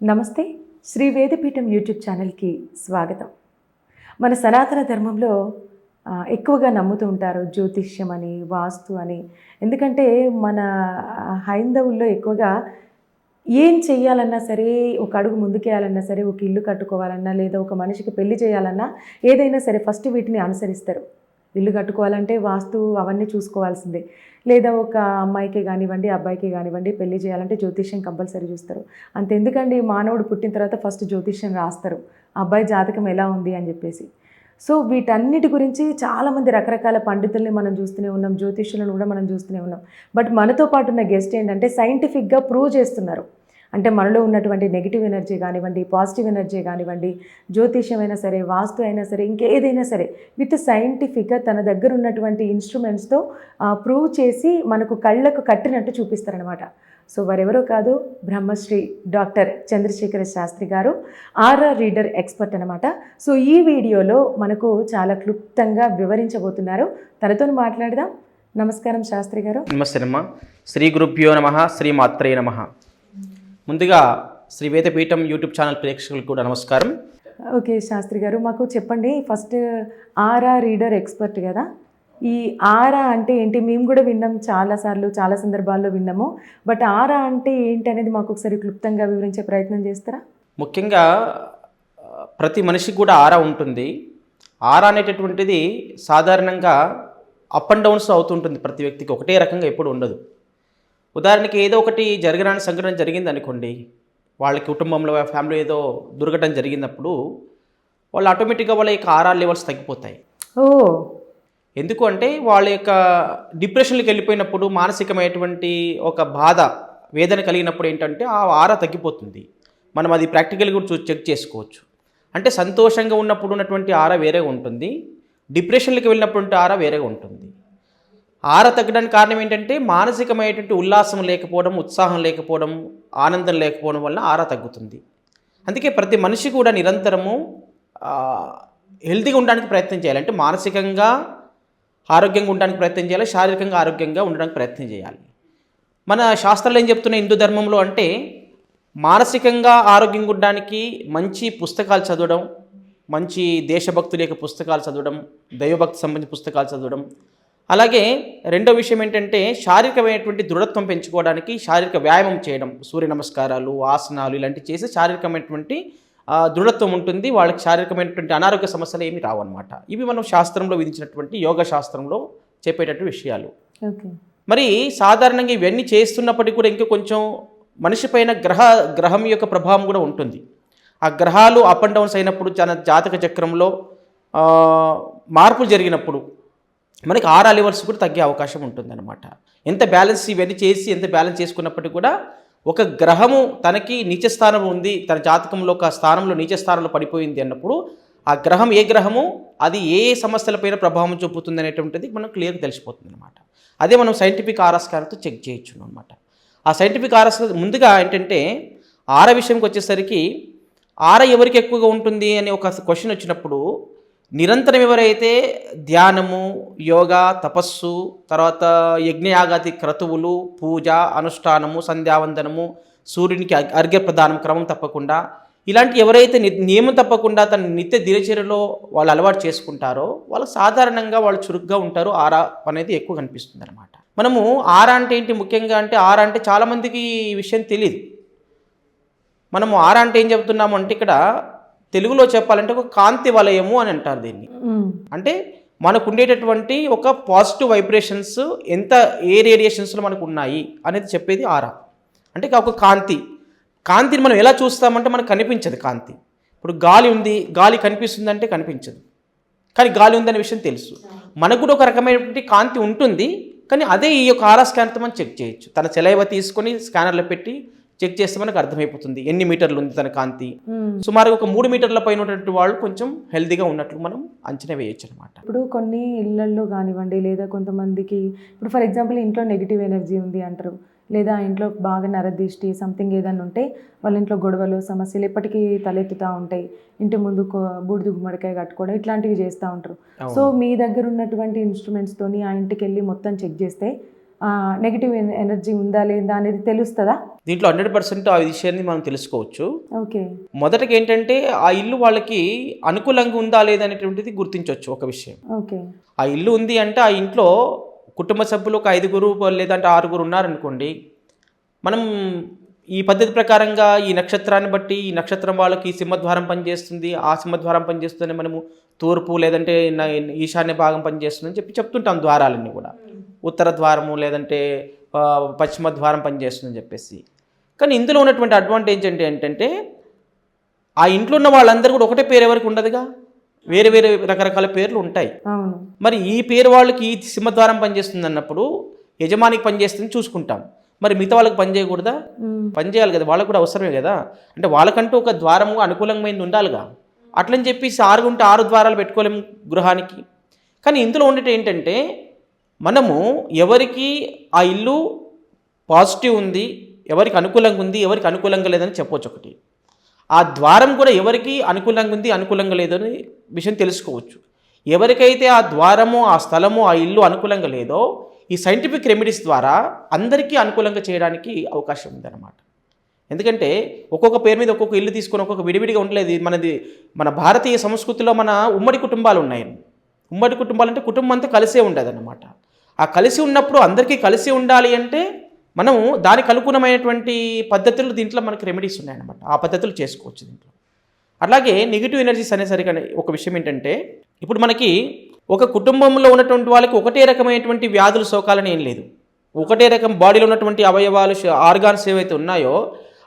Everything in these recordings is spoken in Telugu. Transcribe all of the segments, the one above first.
నమస్తే శ్రీ వేదపీఠం యూట్యూబ్ ఛానల్కి స్వాగతం. మన సనాతన ధర్మంలో ఎక్కువగా నమ్ముతూ ఉంటారు జ్యోతిష్యం అని వాస్తు అని. ఎందుకంటే మన హైందవుల్లో ఎక్కువగా ఏం చెయ్యాలన్నా సరే ఒక అడుగు ముందుకేయాలన్నా సరే ఒక ఇల్లు కట్టుకోవాలన్నా లేదా ఒక మనిషికి పెళ్ళి చేయాలన్నా ఏదైనా సరే ఫస్ట్ వీటిని అనుసరిస్తారు. ఇల్లు కట్టుకోవాలంటే వాస్తు అవన్నీ చూసుకోవాల్సిందే. లేదా ఒక అమ్మాయికి కానివ్వండి అబ్బాయికి కానివ్వండి పెళ్ళి చేయాలంటే జ్యోతిష్యం కంపల్సరీ చూస్తారు. అంతెందుకండి మానవుడు పుట్టిన తర్వాత ఫస్ట్ జ్యోతిష్యం రాస్తారు. అబ్బాయి జాతకం ఎలా ఉంది అని చెప్పేసి. సో వీటన్నిటి గురించి చాలామంది రకరకాల పండితుల్ని మనం చూస్తూనే ఉన్నాం జ్యోతిష్యులను కూడా మనం చూస్తూనే ఉన్నాం. బట్ మనతో పాటు ఉన్న గెస్ట్ ఏంటంటే సైంటిఫిక్గా ప్రూవ్ చేస్తున్నారు. అంటే మనలో ఉన్నటువంటి నెగిటివ్ ఎనర్జీ కానివ్వండి పాజిటివ్ ఎనర్జీ కానివ్వండి జ్యోతిష్యం అయినా సరే వాస్తు అయినా సరే ఇంకేదైనా సరే విత్ సైంటిఫిక్గా తన దగ్గర ఉన్నటువంటి ఇన్స్ట్రుమెంట్స్తో ప్రూవ్ చేసి మనకు కళ్ళకు కట్టినట్టు చూపిస్తారనమాట సో వారెవరో కాదు బ్రహ్మశ్రీ డాక్టర్ చంద్రశేఖర శాస్త్రి గారు ఆర్ఆర్ రీడర్ ఎక్స్పర్ట్ అనమాట సో ఈ వీడియోలో మనకు చాలా క్లుప్తంగా వివరించబోతున్నారు. తనతో మాట్లాడదాం. నమస్కారం శాస్త్రి గారు. నమస్తే నమ్మ శ్రీ గురుభ్యో నమ శ్రీ మాత్రే నమ. ముందుగా శ్రీ వేదపీఠం యూట్యూబ్ ఛానల్ ప్రేక్షకులకు కూడా నమస్కారం. ఓకే శాస్త్రి గారు మాకు చెప్పండి ఫస్ట్ ఆరా రీడర్ ఎక్స్పర్ట్ కదా? ఈ ఆరా అంటే ఏంటి? మేము కూడా విన్నాం చాలాసార్లు చాలా సందర్భాల్లో విన్నాము. బట్ ఆరా అంటే ఏంటి అనేది మాకు ఒకసారి క్లుప్తంగా వివరించే ప్రయత్నం చేస్తారా? ముఖ్యంగా ప్రతి మనిషికి కూడా ఆరా ఉంటుంది. ఆరా అనేటటువంటిది సాధారణంగా అప్ అండ్ డౌన్స్ అవుతుంటుంది. ప్రతి వ్యక్తికి ఒకటే రకంగా ఎప్పుడు ఉండదు. ఉదాహరణకి ఏదో ఒకటి జరగరాని సంఘటన జరిగింది అనుకోండి వాళ్ళ కుటుంబంలో ఫ్యామిలీ ఏదో దుర్ఘటన జరిగినప్పుడు వాళ్ళు ఆటోమేటిక్గా వాళ్ళ యొక్క ఆరా లెవెల్స్ తగ్గిపోతాయి. ఓ. ఎందుకు అంటే వాళ్ళ యొక్క డిప్రెషన్కి వెళ్ళిపోయినప్పుడు మానసికమైనటువంటి ఒక బాధ వేదన కలిగినప్పుడు ఏంటంటే ఆ ఆర తగ్గిపోతుంది. మనం అది ప్రాక్టికల్గా కూడా చూ చెక్ చేసుకోవచ్చు. అంటే సంతోషంగా ఉన్నప్పుడు ఉన్నటువంటి ఆర వేరేగా ఉంటుంది డిప్రెషన్కి వెళ్ళినప్పుడు ఆర వేరేగా ఉంటుంది. ఆర తగ్గడానికి కారణం ఏంటంటే మానసికమైనటువంటి ఉల్లాసం లేకపోవడం ఉత్సాహం లేకపోవడం ఆనందం లేకపోవడం వల్ల ఆర తగ్గుతుంది. అందుకే ప్రతి మనిషి కూడా నిరంతరము హెల్తీగా ఉండడానికి ప్రయత్నం చేయాలి. అంటే మానసికంగా ఆరోగ్యంగా ఉండడానికి ప్రయత్నం చేయాలి శారీరకంగా ఆరోగ్యంగా ఉండడానికి ప్రయత్నం చేయాలి. మన శాస్త్రాలు ఏం చెప్తున్నాయి హిందూ ధర్మంలో అంటే మానసికంగా ఆరోగ్యంగా ఉండడానికి మంచి పుస్తకాలు చదవడం మంచి దేశభక్తుల యొక్క పుస్తకాలు చదవడం దైవభక్తి సంబంధించిన పుస్తకాలు చదవడం అలాగే రెండో విషయం ఏంటంటే శారీరకమైనటువంటి దృఢత్వం పెంచుకోవడానికి శారీరక వ్యాయామం చేయడం సూర్య నమస్కారాలు ఆసనాలు ఇలాంటివి చేసి శారీరకమైనటువంటి దృఢత్వం ఉంటుంది. వాళ్ళకి శారీరకమైనటువంటి అనారోగ్య సమస్యలు ఏమి రావన్నమాట. ఇవి మనం శాస్త్రంలో విధించినటువంటి యోగ శాస్త్రంలో చెప్పేటట్టు విషయాలు. మరి సాధారణంగా ఇవన్నీ చేస్తున్నప్పటికీ కూడా ఇంకా కొంచెం మనిషి పైన గ్రహ గ్రహం యొక్క ప్రభావం కూడా ఉంటుంది. ఆ గ్రహాలు అప్ అండ్ డౌన్స్ అయినప్పుడు తన జాతక చక్రంలో మార్పులు జరిగినప్పుడు మనకి ఆరా లెవెల్స్ కూడా తగ్గే అవకాశం ఉంటుందన్నమాట. ఎంత బ్యాలెన్స్ ఇవన్నీ చేసి ఎంత బ్యాలెన్స్ చేసుకున్నప్పటికీ కూడా ఒక గ్రహము తనకి నీచ స్థానం ఉంది తన జాతకంలో ఒక స్థానంలో నీచ స్థానంలో పడిపోయింది అన్నప్పుడు ఆ గ్రహం ఏ గ్రహము అది ఏ సమస్యలపైన ప్రభావం చూపుతుంది అనేటువంటిది మనం క్లియర్గా తెలిసిపోతుంది అనమాట అదే మనం సైంటిఫిక్ ఆరాస్కారంతో చెక్ చేయొచ్చు అనమాట ఆ సైంటిఫిక్ ఆరస్ ముందుగా ఏంటంటే ఆర విషయంకి వచ్చేసరికి ఆర ఎవరికి ఎక్కువగా ఉంటుంది అనే ఒక క్వశ్చన్ వచ్చినప్పుడు నిరంతరం ఎవరైతే ధ్యానము యోగా తపస్సు తర్వాత యజ్ఞయాగాది క్రతువులు పూజ అనుష్ఠానము సంధ్యావందనము సూర్యునికి అర్ఘ్య ప్రదానం క్రమం తప్పకుండా ఇలాంటి ఎవరైతే ని- నియమం తప్పకుండా తన నిత్య దినచర్యలో వాళ్ళు అలవాటు చేసుకుంటారో వాళ్ళు సాధారణంగా వాళ్ళు చురుగ్గా ఉంటారు ఆరా అనేది ఎక్కువ కనిపిస్తుంది అనమాట మనము ఆరా అంటే ఏంటి ముఖ్యంగా అంటే ఆరా అంటే చాలామందికి ఈ విషయం తెలియదు మనము ఆరా అంటే ఏం చెప్తున్నాము అంటే ఇక్కడ తెలుగులో చెప్పాలంటే ఒక కాంతి వలయము అని అంటారు దీన్ని. అంటే మనకు ఉండేటటువంటి ఒక పాజిటివ్ వైబ్రేషన్స్ ఎంత ఏ రేడియేషన్స్లో మనకు ఉన్నాయి అనేది చెప్పేది ఆరా. అంటే ఒక కాంతి. కాంతిని మనం ఎలా చూస్తామంటే మనకు కనిపించదు కాంతి. ఇప్పుడు గాలి ఉంది గాలి కనిపిస్తుంది అంటే కనిపించదు. కానీ గాలి ఉందనే విషయం తెలుసు. మనకు కూడా ఒక రకమైనటువంటి కాంతి ఉంటుంది కానీ అదే ఈ యొక్క ఆరా స్కానర్తో మనం చెక్ చేయొచ్చు. తన సెలైవ తీసుకొని స్కానర్లో పెట్టి చెక్ చేస్తే మనకు అర్థమైపోతుంది. ఎన్ని మీటర్లు ఉంది తన కాంతి? మ్మ్. సుమారుగా ఒక మూడు మీటర్ల పైన ఉన్నటువంటి వాళ్ళు కొంచెం హెల్తీగా ఉన్నట్లు మనం అంచనా వేయొచ్చు అనమాట ఇప్పుడు కొన్ని ఇళ్ళల్లో కానివ్వండి లేదా కొంతమందికి ఇప్పుడు ఫర్ ఎగ్జాంపుల్ ఇంట్లో నెగిటివ్ ఎనర్జీ ఉంది అంటారు. లేదా ఇంట్లో బాగా నరదిష్టి సంథింగ్ ఏదైనా ఉంటే వాళ్ళ ఇంట్లో గొడవలు సమస్యలు ఎప్పటికీ తలెత్తుతూ ఉంటాయి. ఇంటి ముందు బూడిద గుమ్మడికాయ కట్టుకోవడం ఇట్లాంటివి చేస్తూ ఉంటారు. సో మీ దగ్గర ఉన్నటువంటి ఇన్స్ట్రుమెంట్స్ తోని ఆ ఇంటికి వెళ్ళి మొత్తం చెక్ చేస్తే నెగిటివ్ ఎనర్జీ ఉందా లేదా అనేది తెలుస్తుందా? దీంట్లో హండ్రెడ్ పర్సెంట్ ఆ విషయాన్ని మనం తెలుసుకోవచ్చు. ఓకే. మొదటకి ఏంటంటే ఆ ఇల్లు వాళ్ళకి అనుకూలంగా ఉందా లేదా అనేటువంటిది గుర్తించవచ్చు ఒక విషయం. ఓకే. ఆ ఇల్లు ఉంది అంటే ఆ ఇంట్లో కుటుంబ సభ్యులు ఒక ఐదుగురు లేదంటే ఆరుగురు ఉన్నారనుకోండి మనం ఈ పద్ధతి ప్రకారంగా ఈ నక్షత్రాన్ని బట్టి ఈ నక్షత్రం వాళ్ళకి ఈ సింహద్వారం పనిచేస్తుంది ఆ సింహద్వారం పనిచేస్తుందని మనము తూర్పు లేదంటే ఈశాన్య భాగం పనిచేస్తుందని చెప్పి చెప్తుంటాం ద్వారాలన్నీ కూడా. ఉత్తర ద్వారము లేదంటే పశ్చిమ ద్వారం పనిచేస్తుందని చెప్పేసి. కానీ ఇందులో ఉన్నటువంటి అడ్వాంటేజ్ ఏంటి ఏంటంటే ఆ ఇంట్లో ఉన్న వాళ్ళందరూ కూడా ఒకటే పేరు ఎవరికి ఉండదుగా? వేరే వేరే రకరకాల పేర్లు ఉంటాయి. మరి ఈ పేరు వాళ్ళకి ఈ సింహద్వారం పనిచేస్తుంది అన్నప్పుడు యజమానికి పనిచేస్తుంది చూసుకుంటాం. మరి మిగతా వాళ్ళకి పని చేయకూడదా. పని చేయాలి కదా వాళ్ళకు కూడా అవసరమే కదా? అంటే వాళ్ళకంటూ ఒక ద్వారము అనుకూలమైనది ఉండాలిగా. అట్లని చెప్పేసి ఆరు ఉంటే ఆరు ద్వారాలు పెట్టుకోలేము గృహానికి. కానీ ఇందులో ఉండేది ఏంటంటే మనము ఎవరికి ఆ ఇల్లు పాజిటివ్ ఉంది ఎవరికి అనుకూలంగా ఉంది ఎవరికి అనుకూలంగా లేదని చెప్పొచ్చు ఒకటి. ఆ ద్వారం కూడా ఎవరికి అనుకూలంగా ఉంది అనుకూలంగా లేదని విషయం తెలుసుకోవచ్చు. ఎవరికైతే ఆ ద్వారము ఆ స్థలము ఆ ఇల్లు అనుకూలంగా లేదో ఈ సైంటిఫిక్ రెమెడీస్ ద్వారా అందరికీ అనుకూలంగా చేయడానికి అవకాశం ఉందన్నమాట. ఎందుకంటే ఒక్కొక్క పేరు మీద ఒక్కొక్క ఇల్లు తీసుకొని ఒక్కొక్క విడివిడిగా ఉండలేదు. మనది మన భారతీయ సంస్కృతిలో మన ఉమ్మడి కుటుంబాలు ఉన్నాయి. ఉమ్మడి కుటుంబాలు అంటే కుటుంబం అంతా కలిసే ఉండేదన్నమాట. ఆ కలిసి ఉన్నప్పుడు అందరికీ కలిసి ఉండాలి అంటే మనము దానికి అనుగుణమైనటువంటి పద్ధతులు దీంట్లో మనకి రెమెడీస్ ఉన్నాయన్నమాట. ఆ పద్ధతులు చేసుకోవచ్చు దీంట్లో. అలాగే నెగిటివ్ ఎనర్జీస్ అనేసరికి ఒక విషయం ఏంటంటే ఇప్పుడు మనకి ఒక కుటుంబంలో ఉన్నటువంటి వాళ్ళకి ఒకటే రకమైనటువంటి వ్యాధులు సోకాలని ఏం లేదు. ఒకటే రకం బాడీలో ఉన్నటువంటి అవయవాలు ఆర్గాన్స్ ఏవైతే ఉన్నాయో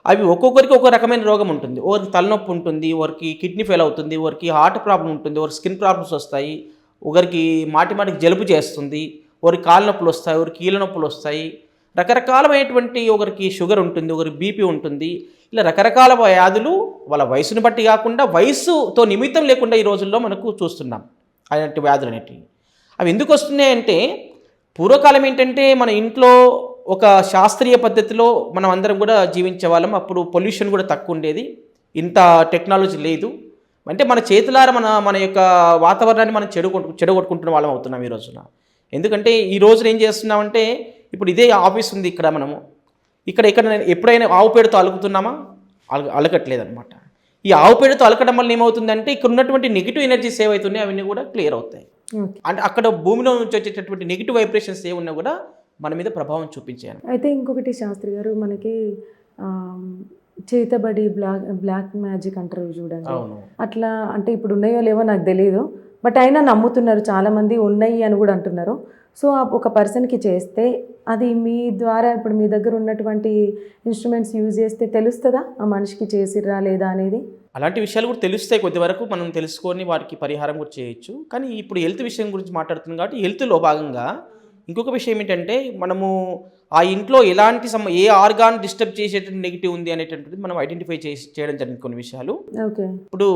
అవి ఒక్కొక్కరికి ఒక రకమైన రోగం ఉంటుంది. ఒకరికి తలనొప్పి ఉంటుంది ఒకరికి కిడ్నీ ఫెయిల్ అవుతుంది ఒకరికి హార్ట్ ప్రాబ్లం ఉంటుంది ఒకరికి స్కిన్ ప్రాబ్లమ్స్ వస్తాయి ఒకరికి మాటి మాటికి జలుబు చేస్తుంది ఒకరికి కాళ్ళ నొప్పులు వస్తాయి ఒకరికి కీళ్ళ నొప్పులు వస్తాయి. రకరకాలమైనటువంటి ఒకరికి షుగర్ ఉంటుంది ఒకరికి బీపీ ఉంటుంది. ఇలా రకరకాల వ్యాధులు వాళ్ళ వయసును బట్టి కాకుండా వయసుతో నిమిత్తం లేకుండా ఈ రోజుల్లో మనకు చూస్తున్నాం అలాంటి వ్యాధులు అనేటివి. అవి ఎందుకు వస్తున్నాయి అంటే పూర్వకాలం ఏంటంటే మన ఇంట్లో ఒక శాస్త్రీయ పద్ధతిలో మనం అందరం కూడా జీవించే వాళ్ళం అప్పుడు పొల్యూషన్ కూడా తక్కువ ఉండేది. ఇంత టెక్నాలజీ లేదు. అంటే మన చేతులారా మన మన యొక్క వాతావరణాన్ని మనం చెడు చెడగొట్టుకుంటున్న వాళ్ళం అవుతున్నాం ఈ రోజున. ఎందుకంటే ఈ రోజున ఏం చేస్తున్నామంటే ఇప్పుడు ఇదే ఆఫీస్ ఉంది ఇక్కడ మనము. ఇక్కడ ఇక్కడ ఎప్పుడైనా ఆవు పేడతో అలుకుతున్నామా? అలక అలకట్లేదు అనమాట ఈ ఆవు పేడతో అలకడం వల్ల ఏమవుతుందంటే ఇక్కడ ఉన్నటువంటి నెగిటివ్ ఎనర్జీస్ ఏవైతున్నాయి అవన్నీ కూడా క్లియర్ అవుతాయి. అంటే అక్కడ భూమిలో నుంచి వచ్చేటటువంటి నెగిటివ్ వైబ్రేషన్స్ ఏ ఉన్నా కూడా మన మీద ప్రభావం చూపించాను అయితే ఇంకొకటి శాస్త్రి గారు మనకి చేతబడి బ్లాక్ బ్లాక్ మ్యాజిక్ అంటారు చూడండి. అవును. అట్లా అంటే ఇప్పుడు ఉన్నాయో లేవో నాకు తెలియదు బట్ అయినా నమ్ముతున్నారు చాలామంది ఉన్నాయి అని కూడా అంటున్నారు. సో ఒక పర్సన్కి చేస్తే అది మీ ద్వారా ఇప్పుడు మీ దగ్గర ఉన్నటువంటి ఇన్స్ట్రుమెంట్స్ యూజ్ చేస్తే తెలుస్తుందా? ఆ మనిషికి చేసిర్రా లేదా అనేది? అలాంటి విషయాలు కూడా తెలుస్తాయి కొద్ది వరకు మనం తెలుసుకొని వారికి పరిహారం కూడా చేయొచ్చు. కానీ ఇప్పుడు హెల్త్ విషయం గురించి మాట్లాడుతున్నాం కాబట్టి హెల్త్లో భాగంగా ఇంకొక విషయం ఏంటంటే మనము ఆ ఇంట్లో ఎలాంటి సమ ఏ ఆర్గాన్ డిస్టర్బ్ చేసేటువంటి నెగిటివ్ ఉంది అనేటటువంటిది మనం ఐడెంటిఫై చేసి చేయడం జరిగింది కొన్ని విషయాలు. ఇప్పుడు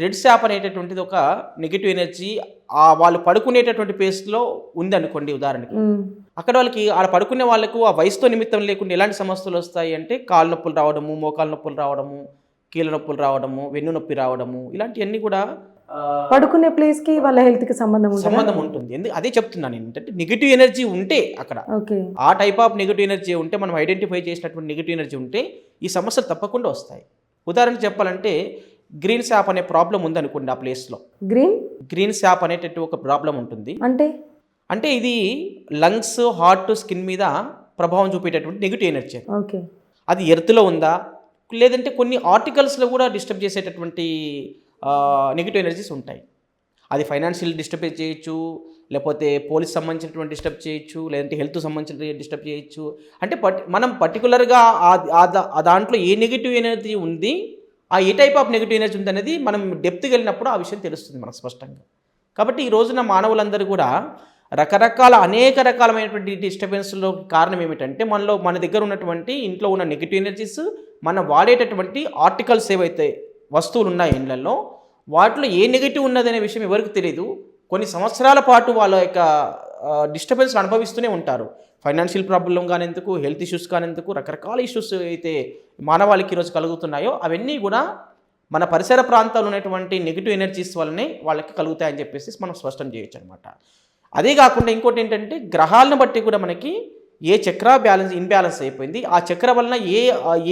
రెడ్ శాప్ అనేటటువంటిది ఒక నెగిటివ్ ఎనర్జీ ఆ వాళ్ళు పడుకునేటటువంటి ప్లేస్లో ఉంది అనుకోండి ఉదాహరణకి. అక్కడ వాళ్ళకి ఆడ పడుకునే వాళ్ళకు ఆ వయసుతో నిమిత్తం లేకుండా ఎలాంటి సమస్యలు వస్తాయి అంటే కాళ్ళ నొప్పులు రావడము మోకాళ్ళ నొప్పులు రావడము కీళ్ళ నొప్పులు రావడము వెన్ను నొప్పి రావడము ఇలాంటివన్నీ కూడా పడుకునే ప్లేస్కి వాళ్ళ హెల్త్కి సంబంధం ఉంటుంది? సంబంధం ఉంటుంది. ఎందుకు? అదే చెప్తున్నాను నేను. ఏంటంటే నెగిటివ్ ఎనర్జీ ఉంటే అక్కడ. ఆ టైప్ ఆఫ్ నెగిటివ్ ఎనర్జీ ఉంటే మనం ఐడెంటిఫై చేసినటువంటి నెగిటివ్ ఎనర్జీ ఉంటే ఈ సమస్యలు తప్పకుండా వస్తాయి. ఉదాహరణకు చెప్పాలంటే గ్రీన్ శాప్ అనే ప్రాబ్లం ఉందనుకోండి ఆ ప్లేస్లో గ్రీన్ గ్రీన్ శాప్ అనేటట్టు ఒక ప్రాబ్లం ఉంటుంది. అంటే? అంటే ఇది లంగ్స్ హార్ట్ స్కిన్ మీద ప్రభావం చూపేటటువంటి నెగిటివ్ ఎనర్జీ ఓకే. అది ఎర్త్లో ఉందా? లేదంటే కొన్ని ఆర్టికల్స్లో కూడా డిస్టర్బ్ చేసేటటువంటి నెగిటివ్ ఎనర్జీస్ ఉంటాయి. అది ఫైనాన్షియల్ డిస్టర్బ్ చేయొచ్చు లేకపోతే పోలీస్ సంబంధించినటువంటి డిస్టర్బ్ చేయొచ్చు లేదంటే హెల్త్ సంబంధించిన డిస్టర్బ్ చేయొచ్చు. అంటే పట్ మనం పర్టికులర్గా ఆ ఆ దాంట్లో ఏ నెగిటివ్ ఎనర్జీ ఉంది ఆ ఏ టైప్ ఆఫ్ నెగిటివ్ ఎనర్జీ ఉంది అనేది మనం డెప్త్కి వెళ్ళినప్పుడు ఆ విషయం తెలుస్తుంది మనకు స్పష్టంగా. కాబట్టి ఈ రోజున మానవులందరూ కూడా రకరకాల అనేక రకాలమైనటువంటి డిస్టర్బెన్స్లో కారణం ఏమిటంటే మనలో మన దగ్గర ఉన్నటువంటి ఇంట్లో ఉన్న నెగిటివ్ ఎనర్జీస్ మనం వాడేటటువంటి ఆర్టికల్స్ ఏవైతే వస్తువులు ఉన్నాయి ఇండ్లలో వాటిలో ఏ నెగిటివ్ ఉన్నదనే విషయం ఎవరికి తెలియదు కొన్ని సంవత్సరాల పాటు వాళ్ళ యొక్క డిస్టర్బెన్స్ అనుభవిస్తూనే ఉంటారు. ఫైనాన్షియల్ ప్రాబ్లం కానెందుకు హెల్త్ ఇష్యూస్ కానెందుకు రకరకాల ఇష్యూస్ అయితే మానవాళికి ఈరోజు కలుగుతున్నాయో అవన్నీ కూడా మన పరిసర ప్రాంతాల్లో ఉన్నటువంటి నెగిటివ్ ఎనర్జీస్ వల్లనే వాళ్ళకి కలుగుతాయని చెప్పేసి మనం స్పష్టం చేయొచ్చు అనమాట అదే కాకుండా ఇంకోటి ఏంటంటే గ్రహాలను బట్టి కూడా మనకి ఏ చక్ర బ్యాలెన్స్ ఇన్బ్యాలెన్స్ అయిపోయింది ఆ చక్ర వలన ఏ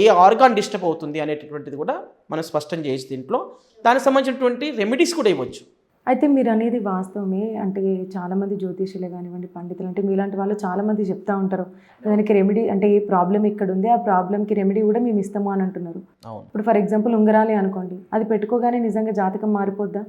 ఏ ఆర్గాన్ డిస్టర్బ్ అవుతుంది అనేటటువంటిది కూడా మనం స్పష్టం చేయొచ్చు దీంట్లో. దానికి సంబంధించినటువంటి రెమెడీస్ కూడా ఇవ్వచ్చు. అయితే మీరు అనేది వాస్తవమే. అంటే చాలామంది జ్యోతిషులే కానివ్వండి పండితులు అంటే మీలాంటి వాళ్ళు చాలామంది చెప్తా ఉంటారు. దానికి రెమెడీ అంటే ఏ ప్రాబ్లం ఇక్కడ ఉంది ఆ ప్రాబ్లంకి రెమెడీ కూడా మేము ఇస్తాము అని అంటున్నారు. ఇప్పుడు ఫర్ ఎగ్జాంపుల్ ఉంగరాలి అనుకోండి అది పెట్టుకోగానే నిజంగా జాతకం మారిపోద్దా?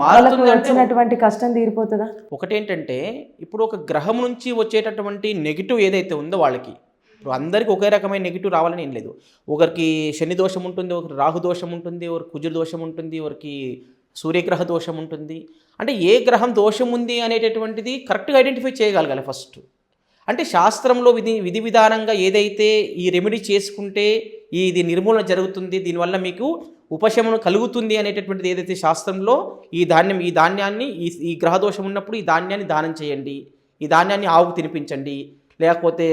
వాళ్ళకు అంటే వచ్చినటువంటి కష్టం తీరిపోతుందా? ఒకటేంటంటే ఇప్పుడు ఒక గ్రహం నుంచి వచ్చేటటువంటి నెగిటివ్ ఏదైతే ఉందో వాళ్ళకి ఇప్పుడు అందరికీ ఒకే రకమైన నెగిటివ్ రావాలని ఏం లేదు. ఒకరికి శని దోషం ఉంటుంది ఒకరికి రాహు దోషం ఉంటుంది ఒకరికి కుజుడు దోషం ఉంటుంది ఒకరికి సూర్యగ్రహ దోషం ఉంటుంది. అంటే ఏ గ్రహం దోషం ఉంది అనేటటువంటిది కరెక్ట్గా ఐడెంటిఫై చేయగలగాలి ఫస్ట్. అంటే శాస్త్రంలో విధి విధి విధానంగా ఏదైతే ఈ రెమెడీ చేసుకుంటే ఇది నిర్మూలన జరుగుతుంది దీనివల్ల మీకు ఉపశమనం కలుగుతుంది అనేటటువంటిది ఏదైతే శాస్త్రంలో ఈ ధాన్యం ఈ ధాన్యాన్ని ఈ ఈ గ్రహ దోషం ఉన్నప్పుడు ఈ ధాన్యాన్ని దానం చేయండి. ఈ ధాన్యాన్ని ఆవుకు తినిపించండి. లేకపోతే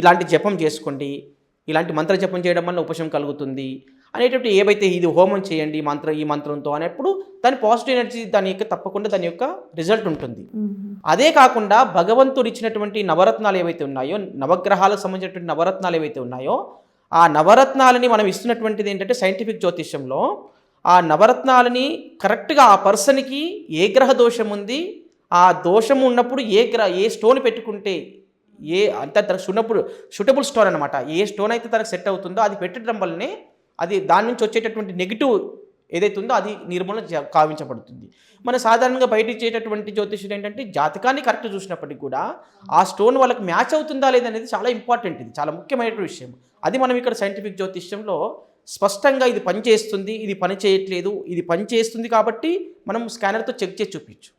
ఇలాంటి జపం చేసుకోండి. ఇలాంటి మంత్ర జపం చేయడం వల్ల ఉపశమనం కలుగుతుంది. అనేటటువంటి ఏవైతే ఇది హోమం చేయండి మంత్ర ఈ మంత్రంతో అనేప్పుడు దాని పాజిటివ్ ఎనర్జీ దాని యొక్క తప్పకుండా దాని యొక్క రిజల్ట్ ఉంటుంది. అదే కాకుండా భగవంతుడు ఇచ్చినటువంటి నవరత్నాలు ఏవైతే ఉన్నాయో నవగ్రహాలకు సంబంధించినటువంటి నవరత్నాలు ఏవైతే ఉన్నాయో ఆ నవరత్నాలని మనం ఇస్తున్నటువంటిది ఏంటంటే సైంటిఫిక్ జ్యోతిష్యంలో ఆ నవరత్నాలని కరెక్ట్గా ఆ పర్సన్కి ఏ గ్రహ దోషం ఉంది ఆ దోషం ఉన్నప్పుడు ఏ గ్రహ ఏ స్టోన్ పెట్టుకుంటే ఏ అంత తనకు సున్నప్పుడు సూటబుల్ స్టోన్ అనమాట ఏ స్టోన్ అయితే తనకు సెట్ అవుతుందో అది పెట్టడం వల్లనే అది దాని నుంచి వచ్చేటటువంటి నెగిటివ్ ఏదైతే ఉందో అది నిర్మూలన కావించబడుతుంది. మన సాధారణంగా బయట ఇచ్చేటటువంటి జ్యోతిష్యుడు ఏంటంటే జాతకాన్ని కరెక్ట్ చూసినప్పటికీ కూడా ఆ స్టోన్ వాళ్ళకి మ్యాచ్ అవుతుందా లేదనేది చాలా ఇంపార్టెంట్ ఇది చాలా ముఖ్యమైన విషయం. అది మనం ఇక్కడ సైంటిఫిక్ జ్యోతిష్యంలో స్పష్టంగా ఇది పనిచేస్తుంది ఇది పని చేయట్లేదు ఇది పని చేస్తుంది కాబట్టి మనం స్కానర్తో చెక్ చేసి చూపించు.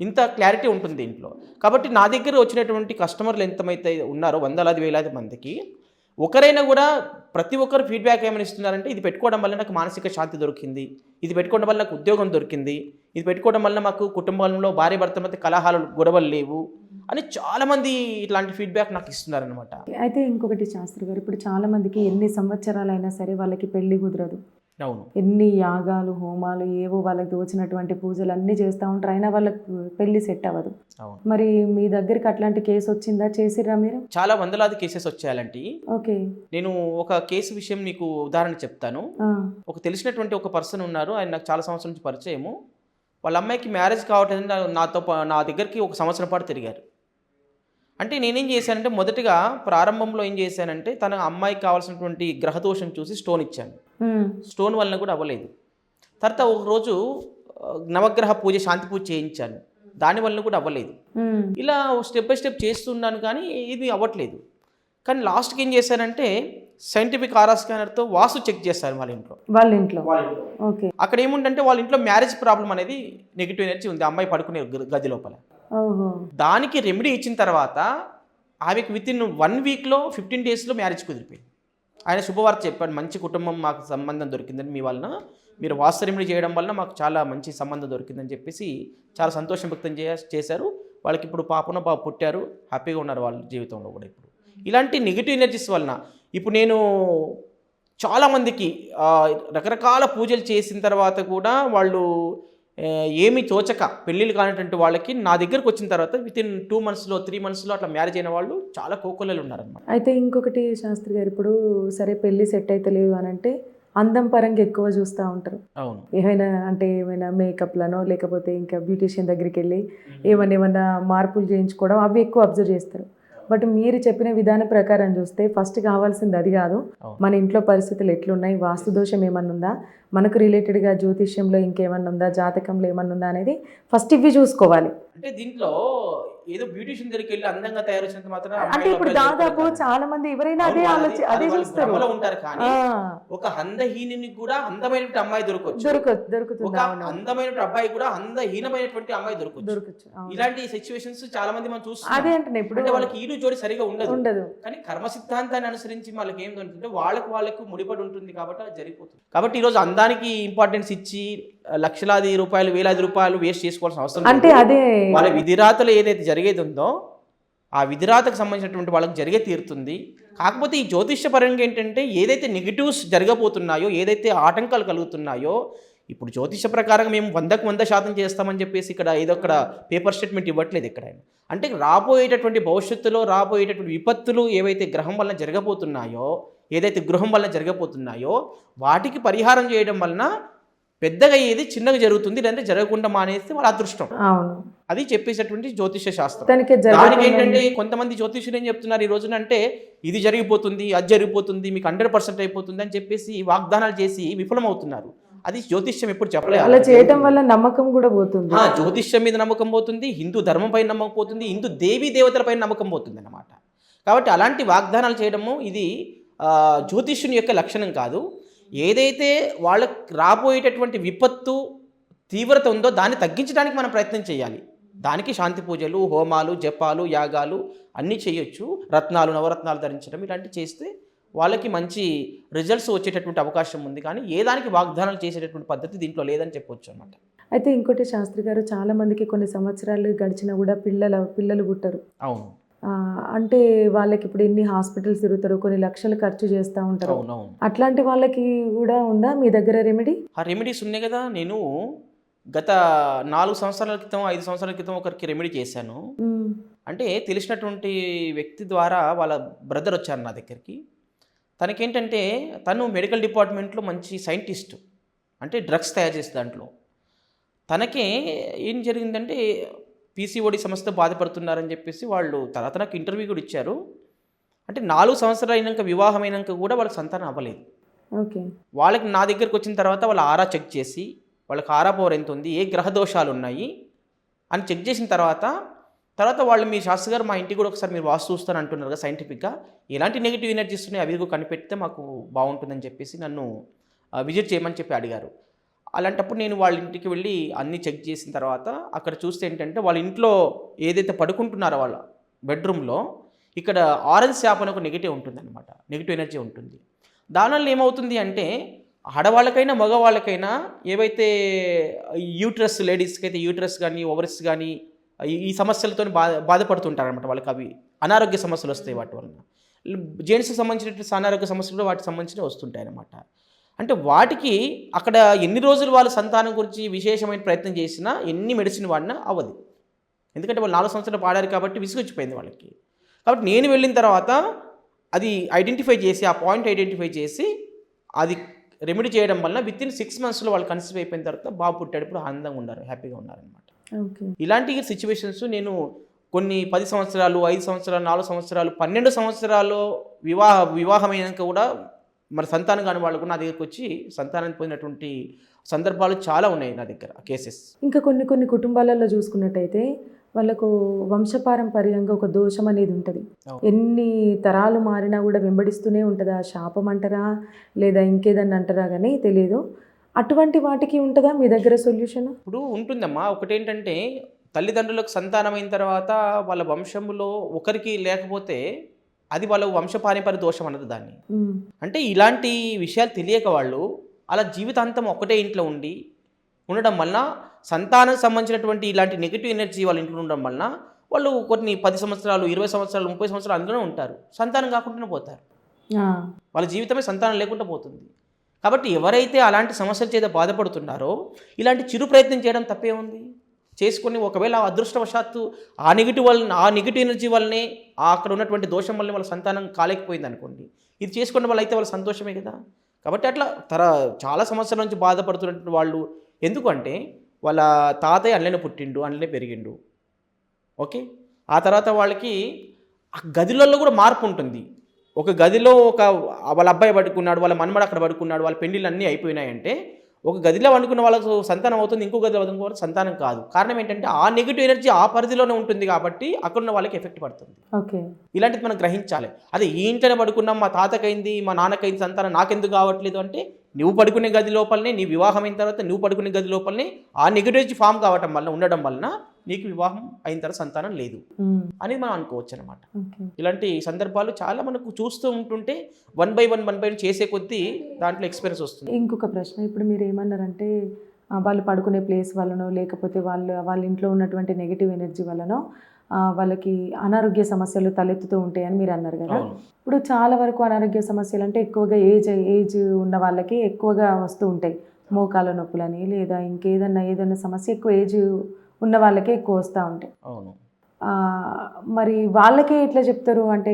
ఇంత క్లారిటీ ఉంటుంది దీంట్లో. కాబట్టి నా దగ్గర వచ్చినటువంటి కస్టమర్లు ఎంతమైతే ఉన్నారో వందలాది వేలాది మందికి ఒకరైనా కూడా ప్రతి ఒక్కరు ఫీడ్బ్యాక్ ఏమైనా ఇస్తున్నారంటే ఇది పెట్టుకోవడం వల్ల నాకు మానసిక శాంతి దొరికింది. ఇది పెట్టుకోవడం వల్ల నాకు ఉద్యోగం దొరికింది. ఇది పెట్టుకోవడం వల్ల మాకు కుటుంబంలో భార్య భర్త మధ్య కలహాలు గొడవలు లేవు అని చాలామంది ఇట్లాంటి ఫీడ్బ్యాక్ నాకు ఇస్తున్నారనమాట అయితే ఇంకొకటి శాస్త్రి గారు ఇప్పుడు చాలామందికి ఎన్ని సంవత్సరాలైనా సరే వాళ్ళకి పెళ్ళి కుదరదు. అవును. ఎన్ని యాగాలు హోమాలు ఏవో వాళ్ళకి దోచినటువంటి పూజలు అన్నీ చేస్తూ ఉంటారు. అయినా వాళ్ళకి పెళ్ళి సెట్ అవ్వదు. మరి మీ దగ్గరికి అట్లాంటి కేసు వచ్చిందా? చేసిర్రా మీరు? చాలా వందలాది కేసెస్ వచ్చాయాలంటే ఓకే. నేను ఒక కేసు విషయం మీకు ఉదాహరణ చెప్తాను. ఒక తెలిసినటువంటి ఒక పర్సన్ ఉన్నారు. ఆయన నాకు చాలా సంవత్సరం నుంచి పరిచయము. వాళ్ళ అమ్మాయికి మ్యారేజ్ కావట్లేదు నా- నాతో నా దగ్గరికి ఒక సంవత్సరం పాటు తిరిగారు. అంటే నేనేం చేశానంటే మొదటగా ప్రారంభంలో ఏం చేశానంటే తన అమ్మాయికి కావాల్సినటువంటి గ్రహదోషం చూసి స్టోన్ ఇచ్చాను. స్టోన్ వలన కూడా అవ్వలేదు. తర్వాత ఒక రోజు ఆ, నవగ్రహ పూజ శాంతి పూజ చేయించాను. దాని వలన కూడా అవ్వలేదు. ఇలా స్టెప్ బై స్టెప్ చేస్తున్నాను కానీ ఇది అవ్వట్లేదు. కానీ లాస్ట్కి ఏం చేశానంటే సైంటిఫిక్ ఆరా స్కానర్తో వాస్తు చెక్ చేశారు వాళ్ళ ఇంట్లో. వాళ్ళ ఇంట్లో. ఓకే. అక్కడ ఏముందంటే వాళ్ళ ఇంట్లో మ్యారేజ్ ప్రాబ్లం అనేది నెగిటివ్ ఎనర్జీ ఉంది. అమ్మాయి పడుకునే గది లోపల. దానికి రెమెడీ ఇచ్చిన తర్వాత ఆమెకు విత్ ఇన్ వన్ వీక్లో ఫిఫ్టీన్ డేస్లో మ్యారేజ్ కుదిరిపోయింది. ఆయన శుభవార్త చెప్పాడు మంచి కుటుంబం మాకు సంబంధం దొరికిందని మీ వలన మీరు వాస్తు రెమెడీ చేయడం వలన మాకు చాలా మంచి సంబంధం దొరికిందని చెప్పేసి చాలా సంతోషం వ్యక్తం చే చేశారు. వాళ్ళకి ఇప్పుడు పాపన బాబు పుట్టారు హ్యాపీగా ఉన్నారు వాళ్ళ జీవితంలో కూడా ఇప్పుడు. ఇలాంటి నెగిటివ్ ఎనర్జీస్ వలన ఇప్పుడు నేను చాలామందికి రకరకాల పూజలు చేసిన తర్వాత కూడా వాళ్ళు ఏమీ తోచక పెళ్ళిళ్ళు కానిటువంటి వాళ్ళకి నా దగ్గరకు వచ్చిన తర్వాత విత్ ఇన్ టూ మంత్స్లో త్రీ మంత్స్లో అట్లా మ్యారేజ్ అయిన వాళ్ళు చాలా కోకొల్లలు ఉన్నారనమాట అయితే ఇంకొకటి శాస్త్రి గారు ఇప్పుడు సరే పెళ్ళి సెట్ అయితే లేదు అని అంటే అందం పరంగా ఎక్కువ చూస్తూ ఉంటారు. అవును. ఏమైనా అంటే ఏమైనా మేకప్లనో లేకపోతే ఇంకా బ్యూటీషియన్ దగ్గరికి వెళ్ళి ఏమైనా ఏమైనా మార్పులు చేయించుకోవడం అవి ఎక్కువ అబ్జర్వ్ చేస్తారు. బట్ మీరు చెప్పిన విధానం ప్రకారం చూస్తే ఫస్ట్ కావాల్సింది అది కాదు. మన ఇంట్లో పరిస్థితులు ఎట్లున్నాయి? వాస్తు దోషం ఏమన్నా ఉందా? మనకు రిలేటెడ్గా జ్యోతిష్యంలో ఇంకేమన్నా ఉందా? జాతకంలో ఏమన్నా ఉందా అనేది ఫస్ట్ ఇవి చూసుకోవాలి. అంటే దీంట్లో ఏదో బ్యూటిషియన్ దగ్గరికి వెళ్ళి అందంగా తయారు చేసినంత మాత్రం అంటే ఇప్పుడు దాదాపు చాలా మంది ఎవరైనా అదే ఆలోచి అదే చూస్తారు. ఉంటారు కానీ ఒక అందహీనుని కూడా అందమైనటువంటి అమ్మాయి దొరకవచ్చు దొరక ఒక దొరుకుతుంది అవును. అందమైనటువంటి అబ్బాయి కూడా అందహీనమైనటువంటి అమ్మాయి దొరకచ్చు. అవును. ఇలాంటి సిచ్యువేషన్స్ చాలా మంది మనం చూస్తున్నాం. అదే అంటున్నా ఇప్పుడు అంటే వాళ్ళకి ఈడు జోడి సరిగా ఉండదు. ఉండదు. కానీ కర్మ సిద్ధాంతాన్ని అనుసరించి వాళ్ళకి ఏం దొరుకుతుంటే వాళ్ళకు వాళ్ళకు ముడిపడి ఉంటుంది కాబట్టి జరిగిపోతుంది. కాబట్టి ఈరోజు అందానికి ఇంపార్టెన్స్ ఇచ్చి లక్షలాది రూపాయలు వేలాది రూపాయలు వేస్ట్ చేసుకోవాల్సిన అవసరం అంటే. అదే వాళ్ళ విధిరాతలు ఏదైతే జరిగేది ఉందో ఆ విధిరాతకు సంబంధించినటువంటి వాళ్ళకి జరిగే తీరుతుంది కాకపోతే ఈ జ్యోతిష్య పరంగా ఏంటంటే ఏదైతే నెగిటివ్స్ జరగబోతున్నాయో ఏదైతే ఆటంకాలు కలుగుతున్నాయో ఇప్పుడు జ్యోతిష ప్రకారం మేము వందకు వంద శాతం చేస్తామని చెప్పేసి ఇక్కడ ఏదో ఇక్కడ పేపర్ స్టేట్మెంట్ ఇవ్వట్లేదు ఇక్కడ అంటే రాబోయేటటువంటి భవిష్యత్తులో రాబోయేటటువంటి విపత్తులు ఏవైతే గ్రహం వలన జరగబోతున్నాయో ఏదైతే గృహం వలన జరగబోతున్నాయో వాటికి పరిహారం చేయడం వలన పెద్దగా అయ్యేది చిన్నగా జరుగుతుంది లేదంటే జరగకుండా మానేస్తే వాళ్ళ అదృష్టం. అది చెప్పేసేటువంటి జ్యోతిష శాస్త్రం. దానికి ఏంటంటే కొంతమంది జ్యోతిషులు ఏం చెప్తున్నారు ఈ రోజున అంటే ఇది జరిగిపోతుంది అది జరిగిపోతుంది మీకు హండ్రెడ్ పర్సెంట్ అయిపోతుంది అని చెప్పేసి వాగ్దానాలు చేసి విఫలమవుతున్నారు. అది జ్యోతిష్యం ఎప్పుడు చెప్పలేదు. అలా చేయటం వల్ల నమ్మకం కూడా పోతుంది. జ్యోతిష్యం మీద నమ్మకం పోతుంది హిందూ ధర్మం పైన నమ్మకం పోతుంది హిందూ దేవీ దేవతల పైన నమ్మకం పోతుంది అన్నమాట. కాబట్టి అలాంటి వాగ్దానాలు చేయడము ఇది జ్యోతిష్యుని యొక్క లక్షణం కాదు. ఏదైతే వాళ్ళకి రాబోయేటటువంటి విపత్తు తీవ్రత ఉందో దాన్ని తగ్గించడానికి మనం ప్రయత్నం చేయాలి. దానికి శాంతి పూజలు హోమాలు జపాలు యాగాలు అన్నీ చేయొచ్చు. రత్నాలు నవరత్నాలు ధరించడం ఇలాంటివి చేస్తే వాళ్ళకి మంచి రిజల్ట్స్ వచ్చేటటువంటి అవకాశం ఉంది. కానీ ఏ దానికి వాగ్దానాలు చేసేటటువంటి పద్ధతి దీంట్లో లేదని చెప్పొచ్చు అనమాట అయితే ఇంకోటి శాస్త్రి గారు చాలా మందికి కొన్ని సంవత్సరాలు గడిచినా కూడా పిల్లల పిల్లలు పుట్టరు. అవును. అంటే వాళ్ళకి ఇప్పుడు ఎన్ని హాస్పిటల్స్ తిరుగుతారు కొన్ని లక్షలు ఖర్చు చేస్తూ ఉంటారు. అట్లాంటి వాళ్ళకి కూడా ఉందా మీ దగ్గర రెమెడీ ఆ రెమెడీస్ ఉన్నాయి కదా. నేను గత నాలుగు సంవత్సరాల క్రితం ఐదు సంవత్సరాల క్రితం ఒకరికి రెమెడీ చేశాను. అంటే తెలిసినటువంటి వ్యక్తి ద్వారా వాళ్ళ బ్రదర్ వచ్చారు నా దగ్గరికి. తనకేంటంటే తను మెడికల్ డిపార్ట్మెంట్లో మంచి సైంటిస్ట్ అంటే డ్రగ్స్ తయారు చేసే దాంట్లో. తనకే ఏం జరిగిందంటే పీసీఓడి సమస్యతో బాధపడుతున్నారని చెప్పేసి వాళ్ళు తర్వాత నాకు ఇంటర్వ్యూ కూడా ఇచ్చారు. అంటే నాలుగు సంవత్సరాలు అయినాక వివాహం అయినాక కూడా వాళ్ళకి సంతానం అవ్వలేదు. ఓకే. వాళ్ళకి నా దగ్గరికి వచ్చిన తర్వాత వాళ్ళ ఆరా చెక్ చేసి వాళ్ళకి ఆరా పవర్ ఎంత ఉంది ఏ గ్రహ దోషాలు ఉన్నాయి అని చెక్ చేసిన తర్వాత తర్వాత వాళ్ళు మీ శాస్త్రి గారు మా ఇంటికి కూడా ఒకసారి మీరు వాస్తు చూస్తాను అంటున్నారు కదా సైంటిఫిక్గా. ఎలాంటి నెగిటివ్ ఎనర్జీస్ ఉన్నాయి అవి కూడా కనిపెడితే మాకు బాగుంటుందని చెప్పేసి నన్ను విజిట్ చేయమని చెప్పి అడిగారు. అలాంటప్పుడు నేను వాళ్ళ ఇంటికి వెళ్ళి అన్నీ చెక్ చేసిన తర్వాత అక్కడ చూస్తే ఏంటంటే వాళ్ళ ఇంట్లో ఏదైతే పడుకుంటున్నారో వాళ్ళ బెడ్రూమ్లో ఇక్కడ ఆరెంజ్ శాప్ అని ఒక నెగిటివ్ ఉంటుంది అనమాట నెగిటివ్ ఎనర్జీ ఉంటుంది. దానివల్ల ఏమవుతుంది అంటే ఆడవాళ్ళకైనా మగవాళ్ళకైనా ఏవైతే యూట్రస్ లేడీస్కి అయితే యూట్రస్ కానీ ఓవర్స్ కానీ ఈ- సమస్యలతో బాధ బాధపడుతుంటారనమాట వాళ్ళకి అవి. అనారోగ్య సమస్యలు వస్తాయి వాటి వలన. జెంట్స్కి సంబంధించినటువంటి అనారోగ్య సమస్యలు వాటికి సంబంధించినవి వస్తుంటాయి అన్నమాట అంటే వాటికి అక్కడ ఎన్ని రోజులు వాళ్ళ సంతానం గురించి విశేషమైన ప్రయత్నం చేసినా ఎన్ని మెడిసిన్ వాడినా అవ్వదు. ఎందుకంటే వాళ్ళు నాలుగు సంవత్సరాలు పాడారు కాబట్టి విసుగొచ్చిపోయింది వాళ్ళకి. కాబట్టి నేను వెళ్ళిన తర్వాత అది ఐడెంటిఫై చేసి ఆ పాయింట్ ఐడెంటిఫై చేసి అది రెమెడీ చేయడం వల్ల విత్ ఇన్ సిక్స్ మంత్స్లో వాళ్ళు కన్సీవ్ అయిపోయిన తర్వాత బాబు పుట్టేటప్పుడు ఆనందంగా ఉన్నారు హ్యాపీగా ఉన్నారనమాట ఓకే. ఇలాంటి సిచ్యువేషన్స్ నేను కొన్ని పది సంవత్సరాలు ఐదు సంవత్సరాలు నాలుగు సంవత్సరాలు పన్నెండు సంవత్సరాలు వివాహ వివాహమైనాక కూడా మరి సంతానం కాని వాళ్ళు కూడా నా దగ్గరికి వచ్చి సంతానాన్ని పొందినటువంటి సందర్భాలు చాలా ఉన్నాయి నా దగ్గర కేసెస్ ఇంకా కొన్ని కొన్ని కుటుంబాలలో చూసుకున్నట్టయితే వాళ్ళకు వంశపారంపర్యంగా ఒక దోషం అనేది ఉంటుంది. ఎన్ని తరాలు మారినా కూడా వెంబడిస్తూనే ఉంటుందా? శాపం అంటారా? లేదా ఇంకేదన్నా అంటారా కానీ తెలియదు అటువంటి వాటికి ఉంటుందా మీ దగ్గర సొల్యూషన్? ఇప్పుడు ఉంటుందమ్మా. ఒకటేంటంటే తల్లిదండ్రులకు సంతానమైన తర్వాత వాళ్ళ వంశంలో ఒకరికి లేకపోతే అది వాళ్ళ వంశపారంపర్య దోషం అన్నది దాన్ని. అంటే ఇలాంటి విషయాలు తెలియక వాళ్ళు అలా జీవితాంతం ఒకటే ఇంట్లో ఉండి ఉండడం వలన సంతానం సంబంధించినటువంటి ఇలాంటి నెగిటివ్ ఎనర్జీ వాళ్ళ ఇంట్లో ఉండడం వలన వాళ్ళు కొన్ని పది సంవత్సరాలు ఇరవై సంవత్సరాలు ముప్పై సంవత్సరాలు అందులోనే ఉంటారు. సంతానం కాకుండానే పోతారు. వాళ్ళ జీవితమే సంతానం లేకుండా పోతుంది. కాబట్టి ఎవరైతే అలాంటి సమస్యల చేత బాధపడుతున్నారో ఇలాంటి చిరు ప్రయత్నం చేయడం తప్పే ఉంది చేసుకుని ఒకవేళ ఆ అదృష్టవశాత్తు ఆ నెగిటివ్ వల్ల ఆ నెగిటివ్ ఎనర్జీ వల్లనే ఆ అక్కడ ఉన్నటువంటి దోషం వల్లనే వాళ్ళ సంతానం కాలేకపోయింది అనుకోండి. ఇది చేసుకున్న వాళ్ళు అయితే వాళ్ళ సంతోషమే కదా. కాబట్టి అట్లా తర చాలా సంవత్సరాల నుంచి బాధపడుతున్నటువంటి వాళ్ళు ఎందుకంటే వాళ్ళ తాతయ్య అల్లనే పుట్టిండు అందులోనే పెరిగిండు. ఓకే? ఆ తర్వాత వాళ్ళకి ఆ గదిలలో కూడా మార్పు ఉంటుంది. ఒక గదిలో ఒక వాళ్ళ అబ్బాయి పడుకున్నాడు వాళ్ళ మనమడు అక్కడ పడుకున్నాడు వాళ్ళ పెళ్ళిళ్ళు అన్నీ అయిపోయినాయంటే ఒక గదిలో వండుకున్న వాళ్ళకు సంతానం అవుతుంది ఇంకో గదిలో వండుకున్న వాళ్ళకి సంతానం కాదు. కారణం ఏంటంటే ఆ నెగిటివ్ ఎనర్జీ ఆ పరిధిలోనే ఉంటుంది కాబట్టి అక్కడ ఉన్న వాళ్ళకి ఎఫెక్ట్ పడుతుంది. ఓకే. ఇలాంటిది మనం గ్రహించాలి. అదే ఈ ఇంట్లోనే పడుకున్నాం మా తాతకైంది మా నాన్నకైంది సంతానం నాకెందుకు కావట్లేదు అంటే నువ్వు పడుకునే గది లోపలనే నీ వివాహం అయిన తర్వాత నువ్వు పడుకునే గది లోపలనే ఆ నెగిటివ్ ఫామ్ కావటం వల్ల ఉండడం వలన నీకు వివాహం అయిన తర్వాత సంతానం లేదు. అనేది మనం అనుకోవచ్చు అనమాట ఇలాంటి సందర్భాలు చాలా మనకు చూస్తూ ఉంటుంటే one by one one by one చేసే కొద్దీ దాంట్లో ఎక్స్పీరియన్స్ వస్తుంది. ఇంకొక ప్రశ్న ఇప్పుడు మీరు ఏమన్నారంటే వాళ్ళు పడుకునే ప్లేస్ వల్లనో లేకపోతే వాళ్ళు వాళ్ళ ఇంట్లో ఉన్నటువంటి నెగిటివ్ ఎనర్జీ వల్లనో ఆ, వాళ్ళకి అనారోగ్య సమస్యలు తలెత్తుతూ ఉంటాయని మీరు అన్నారు కదా. ఇప్పుడు చాలా వరకు అనారోగ్య సమస్యలు అంటే ఎక్కువగా ఏజ్ ఏజ్ ఉన్న వాళ్ళకి ఎక్కువగా వస్తూ ఉంటాయి. మోకాల నొప్పులని లేదా ఇంకేదన్నా ఏదన్నా సమస్య ఎక్కువ ఏజ్ ఉన్న వాళ్ళకే ఎక్కువ వస్తూ ఉంటాయి. మరి వాళ్ళకే ఎట్లా చెప్తారు? అంటే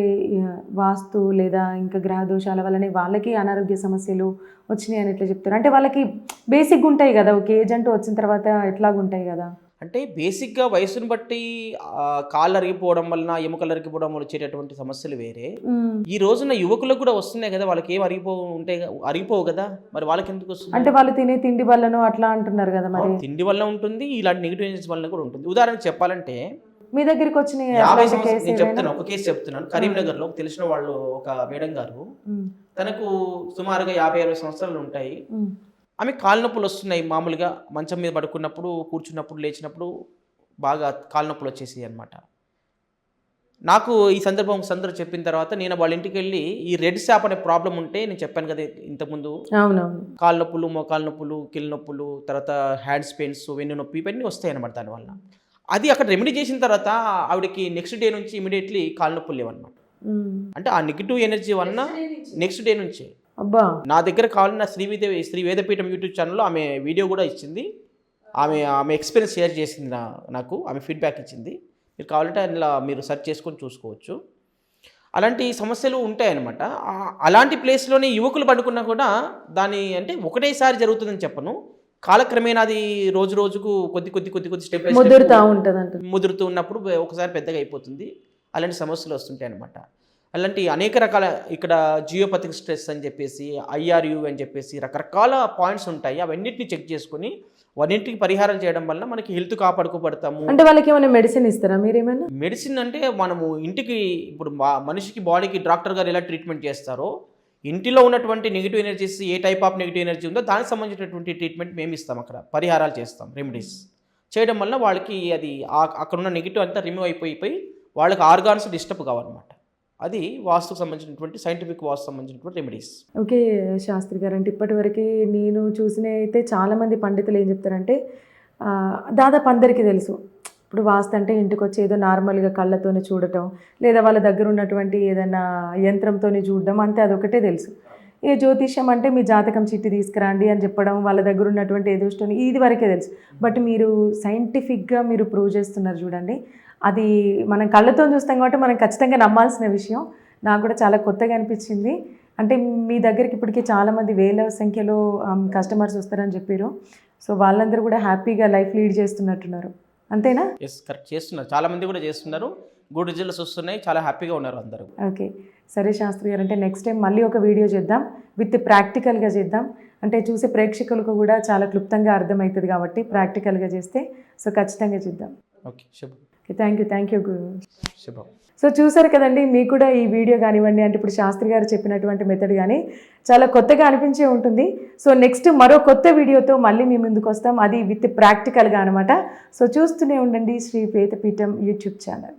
వాస్తు లేదా ఇంకా గ్రహ దోషాల వల్లనే వాళ్ళకి అనారోగ్య సమస్యలు వచ్చినాయి అని ఎట్లా చెప్తారు? అంటే వాళ్ళకి బేసిక్గా ఉంటాయి కదా. ఒక ఏజ్ అంటూ వచ్చిన తర్వాత ఎట్లాగుంటాయి కదా? అంటే బేసిక్గా వయసును బట్టి కాళ్ళు అరిగిపోవడం వలన ఎముకలు అరిగిపోవడం వల్ల వచ్చేటటువంటి సమస్యలు వేరే. ఈ రోజున యువకులకు కూడా వస్తున్నాయి కదా వాళ్ళకి ఏం అరిగిపో ఉంటాయి గా- అరిగిపోవు కదా మరి వాళ్ళకి ఎందుకు వస్తుంది? అంటే వాళ్ళు తినే తిండి వల్లనో అట్లా అంటున్నారు కదా మరి. తిండి వల్ల ఉంటుంది ఇలాంటి నెగిటివ్ ఎనర్జీస్ వల్ల కూడా ఉంటుంది. ఉదాహరణకు చెప్పాలంటే మీ దగ్గరికి వచ్చిన యాభై నేను? చెప్తున్నాను ఒక కేసు చెప్తున్నాను కరీంనగర్లో ఒక తెలిసిన వాళ్ళు ఒక మేడం గారు తనకు సుమారుగా యాభై అరవై సంవత్సరాలు ఉంటాయి. ఆమె కాళ్ళ నొప్పులు వస్తున్నాయి మామూలుగా మంచం మీద పడుకున్నప్పుడు కూర్చున్నప్పుడు లేచినప్పుడు బాగా కాళ్ళ నొప్పులు వచ్చేసి అనమాట నాకు ఈ సందర్భం సందర్భం చెప్పిన తర్వాత నేను వాళ్ళ ఇంటికి వెళ్ళి ఈ రెడ్ శాప్ అనే ప్రాబ్లం ఉంటే నేను చెప్పాను కదా ఇంతకుముందు. కాళ్ళ నొప్పులు మోకాళ్ళ నొప్పులు కిల్ నొప్పులు తర్వాత హ్యాండ్స్ పెయిన్స్ వెన్ను నొప్పి ఇవన్నీ వస్తాయి అనమాట దానివల్ల అది అక్కడ రెమెడీ చేసిన తర్వాత ఆవిడకి నెక్స్ట్ డే నుంచి ఇమీడియట్లీ కాళ్ళ నొప్పులు లేవన్నమాట. అంటే ఆ నెగిటివ్ ఎనర్జీ వలన నెక్స్ట్ డే నుంచి. అబ్బా. నా దగ్గర కావాలన్న శ్రీవేద శ్రీ వేదపీఠం యూట్యూబ్ ఛానల్లో ఆమె వీడియో కూడా ఇచ్చింది. ఆమె ఆమె ఎక్స్పీరియన్స్ షేర్ చేసింది నా నాకు ఆమె ఫీడ్బ్యాక్ ఇచ్చింది. మీరు కావాలంటే అందులో మీరు సెర్చ్ చేసుకొని చూసుకోవచ్చు. అలాంటి సమస్యలు ఉంటాయన్నమాట. అలాంటి ప్లేస్లోనే యువకులు పడుకున్నా కూడా దాని అంటే ఒకటేసారి జరుగుతుందని చెప్పను. కాలక్రమేణా అది రోజు రోజుకు కొద్ది కొద్ది కొద్ది కొద్ది స్టెప్ ముదురుతా ఉంటది ముదురుతూ ఉన్నప్పుడు ఒకసారి పెద్దగా అయిపోతుంది. అలాంటి సమస్యలు వస్తుంటాయి అనమాట అలాంటి అనేక రకాల ఇక్కడ జియోపతిక్ స్ట్రెస్ అని చెప్పేసి ఐఆర్యు అని చెప్పేసి రకరకాల పాయింట్స్ ఉంటాయి. అవన్నిటిని చెక్ చేసుకొని వాటికి పరిహారం చేయడం వల్ల మనకి హెల్త్ కాపాడుకోబడతాము. అంటే వాళ్ళకి ఏమైనా మెడిసిన్ ఇస్తారా మీరేమైనా? మెడిసిన్ అంటే మనము ఇంటికి ఇప్పుడు మా- మనిషికి బాడీకి డాక్టర్ గారు ఎలా ట్రీట్మెంట్ చేస్తారో ఇంటిలో ఉన్నటువంటి నెగిటివ్ ఎనర్జీస్ ఏ టైప్ ఆఫ్ నెగిటివ్ ఎనర్జీ ఉందో దానికి సంబంధించినటువంటి ట్రీట్మెంట్ మేము ఇస్తాం అక్కడ. పరిహారాలు చేస్తాం రెమెడీస్. చేయడం వల్ల వాళ్ళకి అది అక్కడ ఉన్న నెగిటివ్ అంతా రిమూవ్ అయిపోయిపోయి వాళ్ళకి ఆర్గాన్స్ డిస్టర్బ్ కావాలన్నమాట అది వాస్తుకు సంబంధించినటువంటి సైంటిఫిక్ వాస్తు సంబంధించినటువంటి రెమెడీస్ ఓకే శాస్త్రి గారు. అంటే ఇప్పటివరకు నేను చూసిన అయితే చాలామంది పండితులు ఏం చెప్తారంటే దాదాపు అందరికీ తెలుసు. ఇప్పుడు వాస్తు అంటే ఇంటికి వచ్చి ఏదో నార్మల్గా కళ్ళతోనే చూడటం లేదా వాళ్ళ దగ్గర ఉన్నటువంటి ఏదైనా యంత్రంతోనే చూడడం అంతే అదొకటే తెలుసు. ఏ జ్యోతిష్యం అంటే మీ జాతకం చిట్టి తీసుకురండి అని చెప్పడం వాళ్ళ దగ్గర ఉన్నటువంటి ఏదో స్టోన్ ఇది వరకే తెలుసు. బట్ మీరు సైంటిఫిక్గా మీరు ప్రూవ్ చేస్తున్నారు చూడండి అది మనం కళ్ళతో చూస్తాం కాబట్టి మనం ఖచ్చితంగా నమ్మాల్సిన విషయం. నాకు కూడా చాలా కొత్తగా అనిపించింది. అంటే మీ దగ్గరికి ఇప్పటికీ చాలామంది వేల సంఖ్యలో కస్టమర్స్ వస్తారని చెప్పారు. సో వాళ్ళందరూ కూడా హ్యాపీగా లైఫ్ లీడ్ చేస్తున్నట్టున్నారు. అంతేనా? ఎస్ కరెక్ట్ చేస్తున్నారు. చాలామంది కూడా చేస్తున్నారు. గుడ్ రిజల్ట్స్ వస్తున్నాయి. చాలా హ్యాపీగా ఉన్నారు అందరూ. ఓకే. సరే శాస్త్రి గారు అంటే నెక్స్ట్ టైం మళ్ళీ ఒక వీడియో చేద్దాం. విత్ ప్రాక్టికల్గా చేద్దాం. అంటే చూసే ప్రేక్షకులకు కూడా చాలా క్లుప్తంగా అర్థమవుతుంది కాబట్టి ప్రాక్టికల్గా చేస్తే. సో ఖచ్చితంగా చూద్దాం. ఓకే శుభం థ్యాంక్ యూ థ్యాంక్ యూ శుభం. సో చూసారు కదండి మీకు కూడా ఈ వీడియో కానివ్వండి అంటే ఇప్పుడు శాస్త్రి గారు చెప్పినటువంటి మెథడ్ కానీ చాలా కొత్తగా అనిపించే ఉంటుంది. సో నెక్స్ట్ మరో కొత్త వీడియోతో మళ్ళీ మీ ముందుకు వస్తాం. అది విత్ ప్రాక్టికల్గా అనమాట సో చూస్తూనే ఉండండి శ్రీ వేదపీఠం యూట్యూబ్ ఛానల్